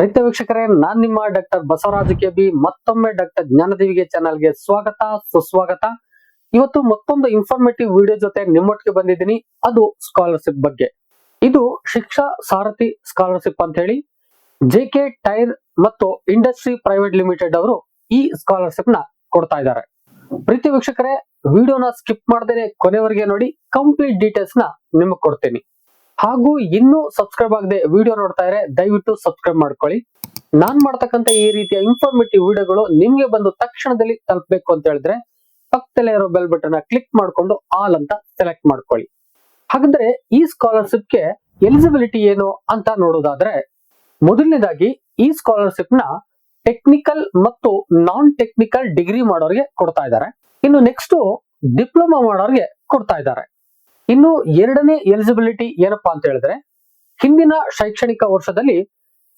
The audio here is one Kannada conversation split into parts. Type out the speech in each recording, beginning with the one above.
ರೈತ ವೀಕ್ಷಕರೇ, ನಾನ್ ನಿಮ್ಮ ಡಾಕ್ಟರ್ ಬಸವರಾಜ ಕೆ ಬಿ ಮತ್ತೊಮ್ಮೆ ಡಾಕ್ಟರ್ ಜ್ಞಾನದೇವಿಗೆ ಚಾನಲ್ಗೆ ಸ್ವಾಗತ, ಸುಸ್ವಾಗತ. ಇವತ್ತು ಮತ್ತೊಂದು ಇನ್ಫಾರ್ಮೇಟಿವ್ ವಿಡಿಯೋ ಜೊತೆ ನಿಮ್ಮೊಟ್ಟಿಗೆ ಬಂದಿದ್ದೀನಿ. ಅದು ಸ್ಕಾಲರ್ಶಿಪ್ ಬಗ್ಗೆ. ಇದು ಶಿಕ್ಷಾ ಸಾರಥಿ ಸ್ಕಾಲರ್ಶಿಪ್ ಅಂತ ಹೇಳಿ ಜೆ ಕೆ ಟೈರ್ ಮತ್ತು ಇಂಡಸ್ಟ್ರಿ ಪ್ರೈವೇಟ್ ಲಿಮಿಟೆಡ್ ಅವರು ಈ ಸ್ಕಾಲರ್ಶಿಪ್ನ ಕೊಡ್ತಾ ಇದ್ದಾರೆ. ಪ್ರೀತಿ ವೀಕ್ಷಕರೇ ವಿಡಿಯೋನ ಸ್ಕಿಪ್ ಮಾಡದೇನೆ ಕೊನೆವರೆಗೆ ನೋಡಿ ಕಂಪ್ಲೀಟ್ ಡೀಟೇಲ್ಸ್ನ ನಿಮಗೆ ಕೊಡ್ತೀನಿ. ಹಾಗೂ ಇನ್ನೂ ಸಬ್ಸ್ಕ್ರೈಬ್ ಆಗದೆ ವಿಡಿಯೋ ನೋಡ್ತಾ ಇದ್ರೆ ದಯವಿಟ್ಟು ಸಬ್ಸ್ಕ್ರೈಬ್ ಮಾಡ್ಕೊಳ್ಳಿ. ನಾನ್ ಮಾಡ್ತಕ್ಕಂಥ ಈ ರೀತಿಯ ಇನ್ಫಾರ್ಮೇಟಿವ್ ವಿಡಿಯೋಗಳು ನಿಮ್ಗೆ ಬಂದು ತಕ್ಷಣದಲ್ಲಿ ತಲುಪಬೇಕು ಅಂತ ಹೇಳಿದ್ರೆ ಪಕ್ಕದಲ್ಲೇ ಇರೋ ಬೆಲ್ ಬಟನ್ ಕ್ಲಿಕ್ ಮಾಡ್ಕೊಂಡು ಆಲ್ ಅಂತ ಸೆಲೆಕ್ಟ್ ಮಾಡ್ಕೊಳ್ಳಿ. ಹಾಗಾದ್ರೆ ಈ ಸ್ಕಾಲರ್ಶಿಪ್ಗೆ ಎಲಿಜಿಬಿಲಿಟಿ ಏನು ಅಂತ ನೋಡೋದಾದ್ರೆ ಮೊದಲನೇದಾಗಿ ಈ ಸ್ಕಾಲರ್ಶಿಪ್ನ ಟೆಕ್ನಿಕಲ್ ಮತ್ತು ನಾನ್ ಟೆಕ್ನಿಕಲ್ ಡಿಗ್ರಿ ಮಾಡೋರಿಗೆ ಕೊಡ್ತಾ ಇದ್ದಾರೆ. ಇನ್ನು ನೆಕ್ಸ್ಟ್ ಡಿಪ್ಲೊಮಾ ಮಾಡೋರಿಗೆ ಕೊಡ್ತಾ ಇದ್ದಾರೆ. ಇನ್ನು ಎರಡನೇ ಎಲಿಜಿಬಿಲಿಟಿ ಏನಪ್ಪಾ ಅಂತ ಹೇಳಿದ್ರೆ, ಹಿಂದಿನ ಶೈಕ್ಷಣಿಕ ವರ್ಷದಲ್ಲಿ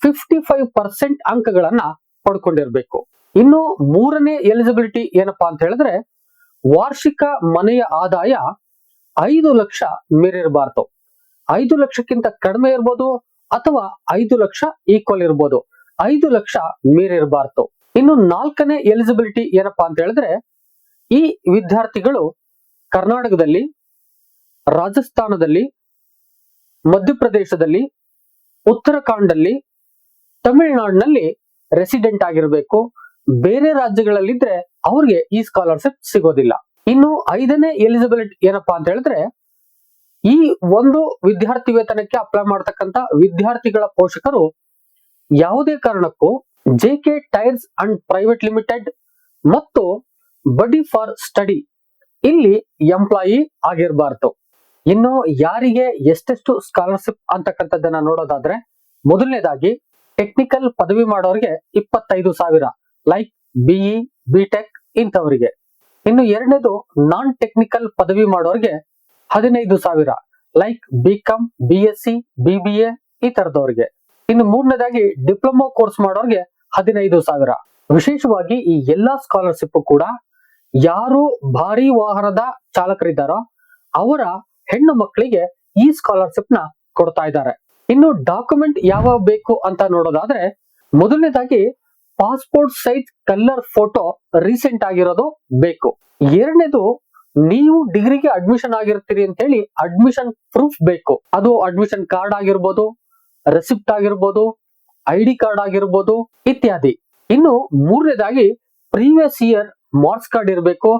ಫಿಫ್ಟಿ ಫೈವ್ ಪರ್ಸೆಂಟ್ ಅಂಕಗಳನ್ನ ಪಡ್ಕೊಂಡಿರ್ಬೇಕು. ಇನ್ನು ಮೂರನೇ ಎಲಿಜಿಬಿಲಿಟಿ ಏನಪ್ಪಾ ಅಂತ ಹೇಳಿದ್ರೆ, ವಾರ್ಷಿಕ ಮನೆಯ ಆದಾಯ ಐದು ಲಕ್ಷ ಮೀರಿರಬಾರ್ದು. ಐದು ಲಕ್ಷಕ್ಕಿಂತ ಕಡಿಮೆ ಇರ್ಬೋದು ಅಥವಾ ಐದು ಲಕ್ಷ ಈಕ್ವಲ್ ಇರ್ಬೋದು. ಐದು ಲಕ್ಷ ಮೀರಿರಬಾರ್ದು. ಇನ್ನು ನಾಲ್ಕನೇ ಎಲಿಜಿಬಿಲಿಟಿ ಏನಪ್ಪಾ ಅಂತ ಹೇಳಿದ್ರೆ, ಈ ವಿದ್ಯಾರ್ಥಿಗಳು ಕರ್ನಾಟಕದಲ್ಲಿ ರಾಜಸ್ಥಾನದಲ್ಲಿ, ಮಧ್ಯಪ್ರದೇಶದಲ್ಲಿ ಉತ್ತರಾಖಂಡಲ್ಲಿ ತಮಿಳುನಾಡಿನಲ್ಲಿ ರೆಸಿಡೆಂಟ್ ಆಗಿರಬೇಕು. ಬೇರೆ ರಾಜ್ಯಗಳಲ್ಲಿದ್ರೆ ಅವ್ರಿಗೆ ಈ ಸ್ಕಾಲರ್ಶಿಪ್ ಸಿಗೋದಿಲ್ಲ. ಇನ್ನು ಐದನೇ ಎಲಿಜಿಬಿಲಿಟಿ ಏನಪ್ಪಾ ಅಂತ ಹೇಳಿದ್ರೆ, ಈ ಒಂದು ವಿದ್ಯಾರ್ಥಿ ವೇತನಕ್ಕೆ ಅಪ್ಲೈ ಮಾಡತಕ್ಕಂತ ವಿದ್ಯಾರ್ಥಿಗಳ ಪೋಷಕರು ಯಾವುದೇ ಕಾರಣಕ್ಕೂ J K tyres and private limited ಮತ್ತು ಬಡಿ ಫಾರ್ ಸ್ಟಡಿ ಇಲ್ಲಿ ಎಂಪ್ಲಾಯಿ ಆಗಿರಬಾರ್ದು. ಇನ್ನು ಯಾರಿಗೆ ಎಷ್ಟೆಷ್ಟು ಸ್ಕಾಲರ್ಶಿಪ್ ಅಂತಕ್ಕಂಥದ್ದನ್ನ ನೋಡೋದಾದ್ರೆ, ಮೊದಲನೇದಾಗಿ ಟೆಕ್ನಿಕಲ್ ಪದವಿ ಮಾಡೋರಿಗೆ ಇಪ್ಪತ್ತೈದು ಸಾವಿರ ಲೈಕ್ ಬಿಇ ಬಿಟೆಕ್ ಇಂಥವರಿಗೆ. ಇನ್ನು ಎರಡನೇದು ನಾನ್ ಟೆಕ್ನಿಕಲ್ ಪದವಿ ಮಾಡೋರಿಗೆ ಹದಿನೈದು ಸಾವಿರ like B com B S C B B A ಈ ತರದವ್ರಿಗೆ. ಇನ್ನು ಮೂರನೇದಾಗಿ ಡಿಪ್ಲೊಮಾ ಕೋರ್ಸ್ ಮಾಡೋರಿಗೆ ಹದಿನೈದು ಸಾವಿರ. ವಿಶೇಷವಾಗಿ ಈ ಎಲ್ಲಾ ಸ್ಕಾಲರ್ಶಿಪ್ ಕೂಡ ಯಾರು ಭಾರಿ ವಾಹನದ ಚಾಲಕರಿದ್ದಾರೋ ಅವರ ಹೆಣ್ಣು ಮಕ್ಕಳಿಗೆ ಈ ಸ್ಕಾಲರ್ಶಿಪ್ನ ಕೊಡ್ತಾ ಇದ್ದಾರೆ. ಇನ್ನು ಡಾಕ್ಯುಮೆಂಟ್ ಯಾವ ಬೇಕು ಅಂತ ನೋಡೋದಾದ್ರೆ, ಮೊದಲನೇದಾಗಿ passport size colour photo recent ಆಗಿರೋದು ಬೇಕು. ಎರಡನೇದು, ನೀವು ಡಿಗ್ರಿಗೆ ಅಡ್ಮಿಷನ್ ಆಗಿರ್ತೀರಿ ಅಂತ ಹೇಳಿ ಅಡ್ಮಿಷನ್ ಪ್ರೂಫ್ ಬೇಕು. ಅದು ಅಡ್ಮಿಷನ್ ಕಾರ್ಡ್ ಆಗಿರ್ಬೋದು ರೆಸಿಪ್ಟ್ ಆಗಿರ್ಬೋದು ಐ ಡಿ ಕಾರ್ಡ್ ಆಗಿರ್ಬೋದು ಇತ್ಯಾದಿ. ಇನ್ನು ಮೂರನೇದಾಗಿ ಪ್ರೀವಿಯಸ್ ಇಯರ್ ಮಾರ್ಕ್ಸ್ ಕಾರ್ಡ್ ಇರಬೇಕು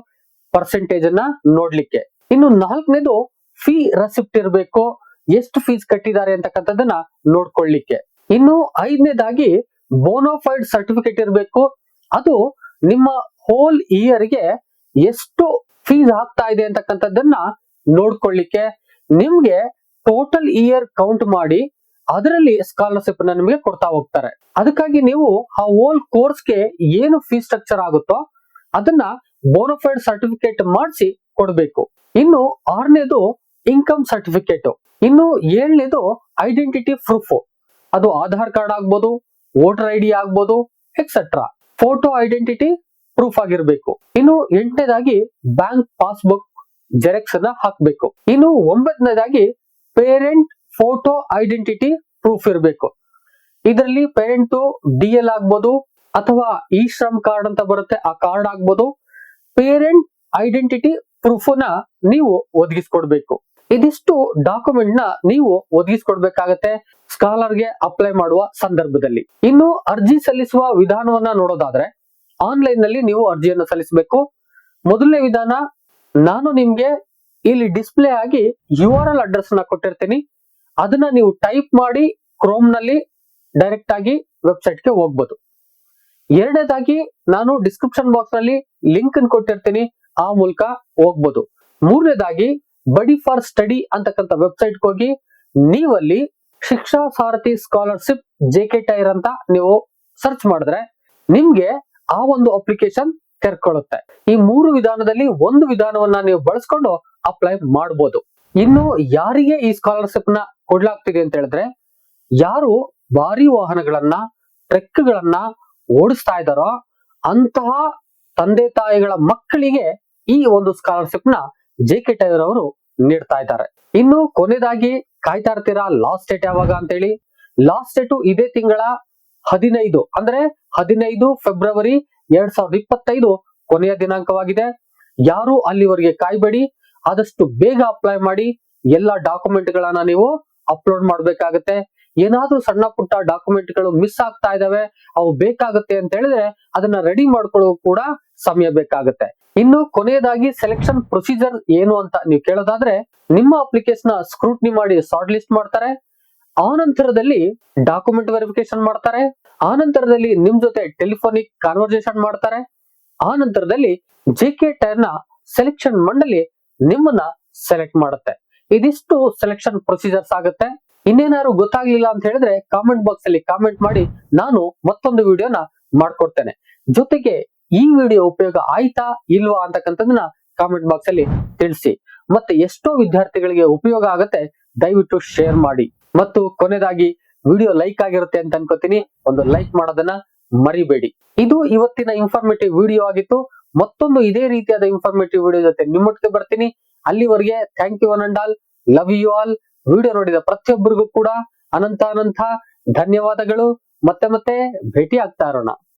ಪರ್ಸೆಂಟೇಜ್ ಅನ್ನ ನೋಡ್ಲಿಕ್ಕೆ. ಇನ್ನು ನಾಲ್ಕನೇದು ಫೀ ರೆಸಿಪ್ಟ್ ಇರಬೇಕು, ಎಷ್ಟು ಫೀಸ್ ಕಟ್ಟಿದ್ದಾರೆ ಅಂತಕ್ಕಂಥದ್ದನ್ನ ನೋಡ್ಕೊಳ್ಳಿಕ್ಕೆ. ಇನ್ನು ಐದನೇದಾಗಿ ಬೋನೋಫೈಡ್ ಸರ್ಟಿಫಿಕೇಟ್ ಇರಬೇಕು. ಅದು ನಿಮ್ಮ ಹೋಲ್ ಇಯರ್ಗೆ ಎಷ್ಟು ಫೀಸ್ ಆಗ್ತಾ ಇದೆ ಅಂತಕ್ಕಂಥದ್ದನ್ನ ನೋಡ್ಕೊಳ್ಳಿಕ್ಕೆ. ನಿಮ್ಗೆ ಟೋಟಲ್ ಇಯರ್ ಕೌಂಟ್ ಮಾಡಿ, ಅದರಲ್ಲಿ ಸ್ಕಾಲರ್ಶಿಪ್ನ ನಿಮಗೆ ಕೊಡ್ತಾ ಹೋಗ್ತಾರೆ. ಅದಕ್ಕಾಗಿ ನೀವು ಆ ಹೋಲ್ ಕೋರ್ಸ್ಗೆ ಏನು ಫೀಸ್ ಸ್ಟ್ರಕ್ಚರ್ ಆಗುತ್ತೋ, ಅದನ್ನ ಬೋನೋಫೈಡ್ ಸರ್ಟಿಫಿಕೇಟ್ ಮಾಡಿಸಿ ಕೊಡಬೇಕು. ಇನ್ನು ಆರನೇದು ಇನ್ಕಮ್ ಸರ್ಟಿಫಿಕೇಟ್. ಇನ್ನು ಏಳನೇದು ಐಡೆಂಟಿಟಿ ಪ್ರೂಫ್. ಅದು ಆಧಾರ್ ಕಾರ್ಡ್ ಆಗ್ಬೋದು, ವೋಟರ್ ಐ ಡಿ ಆಗ್ಬೋದು ಎಕ್ಸೆಟ್ರಾ ಫೋಟೋ ಐಡೆಂಟಿಟಿ ಪ್ರೂಫ್ ಆಗಿರ್ಬೇಕು. ಇನ್ನು ಎಂಟನೇದಾಗಿ ಬ್ಯಾಂಕ್ ಪಾಸ್ಬುಕ್ ಜೆರಾಕ್ಸ್ ಅನ್ನ ಹಾಕ್ಬೇಕು. ಇನ್ನು ಒಂಬತ್ತನೇದಾಗಿ ಪೇರೆಂಟ್ ಫೋಟೋ ಐಡೆಂಟಿಟಿ ಪ್ರೂಫ್ ಇರಬೇಕು. ಇದರಲ್ಲಿ ಪೇರೆಂಟ್ ಡಿ ಎಲ್ ಆಗ್ಬೋದು, ಅಥವಾ ಇ ಶ್ರಮ್ ಕಾರ್ಡ್ ಅಂತ ಬರುತ್ತೆ, ಆ ಕಾರ್ಡ್ ಆಗ್ಬೋದು. ಪೇರೆಂಟ್ ಐಡೆಂಟಿಟಿ ಪ್ರೂಫ್ನ ನೀವು ಒದಗಿಸ್ಕೊಡ್ಬೇಕು. ಇದಿಷ್ಟು ಡಾಕ್ಯುಮೆಂಟ್ನ ನೀವು ಒದಗಿಸ್ಕೊಡ್ಬೇಕಾಗತ್ತೆ. ಸ್ಕಾಲರ್ಗೆ ಅಪ್ಲೈ ಮಾಡುವ ಸಂದರ್ಭದಲ್ಲಿ. ಇನ್ನು ಅರ್ಜಿ ಸಲ್ಲಿಸುವ ವಿಧಾನವನ್ನ ನೋಡೋದಾದ್ರೆ ಆನ್ಲೈನ್ನಲ್ಲಿ ನೀವು ಅರ್ಜಿಯನ್ನು ಸಲ್ಲಿಸಬೇಕು. ಮೊದಲನೇ ವಿಧಾನ, ನಾನು ನಿಮ್ಗೆ ಇಲ್ಲಿ ಡಿಸ್ಪ್ಲೇ ಆಗಿ ಯು ಆರ್ ಎಲ್ ಅಡ್ರೆಸ್ನ ಕೊಟ್ಟಿರ್ತೀನಿ. ಅದನ್ನ ನೀವು ಟೈಪ್ ಮಾಡಿ ಕ್ರೋಮ್ನಲ್ಲಿ ಡೈರೆಕ್ಟ್ ಆಗಿ ವೆಬ್ಸೈಟ್ಗೆ ಹೋಗ್ಬೋದು. ಎರಡನೇದಾಗಿ, ನಾನು ಡಿಸ್ಕ್ರಿಪ್ಷನ್ ಬಾಕ್ಸ್ನಲ್ಲಿ ಲಿಂಕ್ ಅನ್ನು ಕೊಟ್ಟಿರ್ತೀನಿ. ಆ ಮೂಲಕ ಹೋಗ್ಬೋದು. ಮೂರನೇದಾಗಿ ಬಡಿ ಫಾರ್ ಸ್ಟಡಿ ಅಂತಕ್ಕಂಥ ವೆಬ್ಸೈಟ್ ಹೋಗಿ, ನೀವಲ್ಲಿ Shiksha Sarathi scholarship J K tyre ಅಂತ ನೀವು ಸರ್ಚ್ ಮಾಡಿದ್ರೆ ನಿಮ್ಗೆ ಆ ಒಂದು ಅಪ್ಲಿಕೇಶನ್ ತೆರ್ಕೊಳ್ಳುತ್ತೆ ಈ ಮೂರು ವಿಧಾನದಲ್ಲಿ ಒಂದು ವಿಧಾನವನ್ನ ನೀವು ಬಳಸ್ಕೊಂಡು ಅಪ್ಲೈ ಮಾಡಬಹುದು ಇನ್ನು ಯಾರಿಗೆ ಈ ಸ್ಕಾಲರ್ಶಿಪ್ನ ಕೊಡ್ಲಾಗ್ತಿದೆ ಅಂತ ಹೇಳಿದ್ರೆ, ಯಾರು ಭಾರಿ ವಾಹನಗಳನ್ನ, ಟ್ರೆಕ್ಗಳನ್ನ ಓಡಿಸ್ತಾ ಇದ್ದಾರೋ ಅಂತಹ ತಂದೆ ತಾಯಿಗಳ ಮಕ್ಕಳಿಗೆ ಈ ಒಂದು ಸ್ಕಾಲರ್ಶಿಪ್ನ ಜೆ ಕೆ ಟೈರ್ ಅವರು ನೀಡ್ತಾ ಇದ್ದಾರೆ. ಇನ್ನು ಕೊನೆಯದಾಗಿ ಕಾಯ್ತಾ ಇರ್ತೀರಾ ಲಾಸ್ಟ್ ಡೇಟ್ ಯಾವಾಗ ಅಂತೇಳಿ? ಲಾಸ್ಟ್ ಡೇಟು ಇದೇ ತಿಂಗಳ ಹದಿನೈದು, ಅಂದ್ರೆ ಹದಿನೈದು ಫೆಬ್ರವರಿ ಎರಡ್ ಸಾವಿರದ ಇಪ್ಪತ್ತೈದು ಕೊನೆಯ ದಿನಾಂಕವಾಗಿದೆ. ಯಾರು ಅಲ್ಲಿವರೆಗೆ ಕಾಯ್ಬೇಡಿ, ಆದಷ್ಟು ಬೇಗ ಅಪ್ಲೈ ಮಾಡಿ, ಎಲ್ಲ ಡಾಕ್ಯುಮೆಂಟ್ ಗಳನ್ನ ನೀವು ಅಪ್ಲೋಡ್ ಮಾಡ್ಬೇಕಾಗತ್ತೆ. ಏನಾದ್ರೂ ಸಣ್ಣ ಪುಟ್ಟ ಡಾಕ್ಯುಮೆಂಟ್ಗಳು ಮಿಸ್ ಆಗ್ತಾ ಇದಾವೆ, ಅವು ಬೇಕಾಗುತ್ತೆ ಅಂತ ಹೇಳಿದ್ರೆ ಅದನ್ನ ರೆಡಿ ಮಾಡ್ಕೊಳ್ಳೋ ಕೂಡ ಸಮಯ ಬೇಕಾಗುತ್ತೆ. ಇನ್ನು ಕೊನೆಯದಾಗಿ ಸೆಲೆಕ್ಷನ್ ಪ್ರೊಸೀಜರ್ ಏನು ಅಂತ ನೀವು ಕೇಳೋದಾದ್ರೆ, ನಿಮ್ಮ ಅಪ್ಲಿಕೇಶನ್ ಸ್ಕ್ರೂಟ್ನಿ ಮಾಡಿ ಶಾರ್ಟ್ ಲಿಸ್ಟ್ ಮಾಡ್ತಾರೆ, ಆನಂತರದಲ್ಲಿ ನಂತರದಲ್ಲಿ ಡಾಕ್ಯುಮೆಂಟ್ ವೆರಿಫಿಕೇಶನ್ ಮಾಡ್ತಾರೆ, ಆನಂತರದಲ್ಲಿ ನಂತರದಲ್ಲಿ ನಿಮ್ ಜೊತೆ ಟೆಲಿಫೋನಿಕ್ ಕಾನ್ವರ್ಸೇಷನ್ ಮಾಡ್ತಾರೆ ಆ ನಂತರದಲ್ಲಿ ಜೆ ಕೆ ಟೈರ್ನ ಸೆಲೆಕ್ಷನ್ ಮಂಡಳಿ ನಿಮ್ಮನ್ನ ಸೆಲೆಕ್ಟ್ ಮಾಡುತ್ತೆ. ಇದಿಷ್ಟು ಸೆಲೆಕ್ಷನ್ ಪ್ರೊಸೀಜರ್ಸ್ ಆಗುತ್ತೆ. ಇನ್ನೇನಾದ್ರು ಗೊತ್ತಾಗ್ಲಿಲ್ಲ ಅಂತ ಹೇಳಿದ್ರೆ ಕಾಮೆಂಟ್ ಬಾಕ್ಸ್ ಅಲ್ಲಿ ಕಾಮೆಂಟ್ ಮಾಡಿ ನಾನು ಮತ್ತೊಂದು ವಿಡಿಯೋನ ಮಾಡ್ಕೊಡ್ತೇನೆ. ಜೊತೆಗೆ ಈ ವಿಡಿಯೋ ಉಪಯೋಗ ಆಯ್ತಾ ಇಲ್ವಾ ಅಂತಕ್ಕಂಥದ್ದನ್ನ ಕಾಮೆಂಟ್ ಬಾಕ್ಸ್ ಅಲ್ಲಿ ತಿಳಿಸಿ. ಮತ್ತೆ ಎಷ್ಟೋ ವಿದ್ಯಾರ್ಥಿಗಳಿಗೆ ಉಪಯೋಗ ಆಗತ್ತೆ, ದಯವಿಟ್ಟು ಶೇರ್ ಮಾಡಿ. ಮತ್ತು ಕೊನೆದಾಗಿ, ವಿಡಿಯೋ ಲೈಕ್ ಆಗಿರುತ್ತೆ ಅಂತ ಅನ್ಕೋತೀನಿ. ಒಂದು ಲೈಕ್ ಮಾಡೋದನ್ನ ಮರಿಬೇಡಿ. ಇದು ಇವತ್ತಿನ ಇನ್ಫಾರ್ಮೇಟಿವ್ ವಿಡಿಯೋ ಆಗಿತ್ತು. ಮತ್ತೊಂದು ಇದೇ ರೀತಿಯಾದ ಇನ್ಫಾರ್ಮೇಟಿವ್ ವಿಡಿಯೋ ಜೊತೆ ನಿಮ್ಮೊಟ್ಟಿಗೆ ಬರ್ತೀನಿ. ಅಲ್ಲಿವರೆಗೆ thank you one and all love you all video ನೋಡಿದ ಪ್ರತಿಯೊಬ್ಬರಿಗೂ ಕೂಡ ಅನಂತ ಅನಂತ ಧನ್ಯವಾದಗಳು. ಮತ್ತೆ ಮತ್ತೆ ಭೇಟಿ ಆಗ್ತಾ ಇರೋಣ.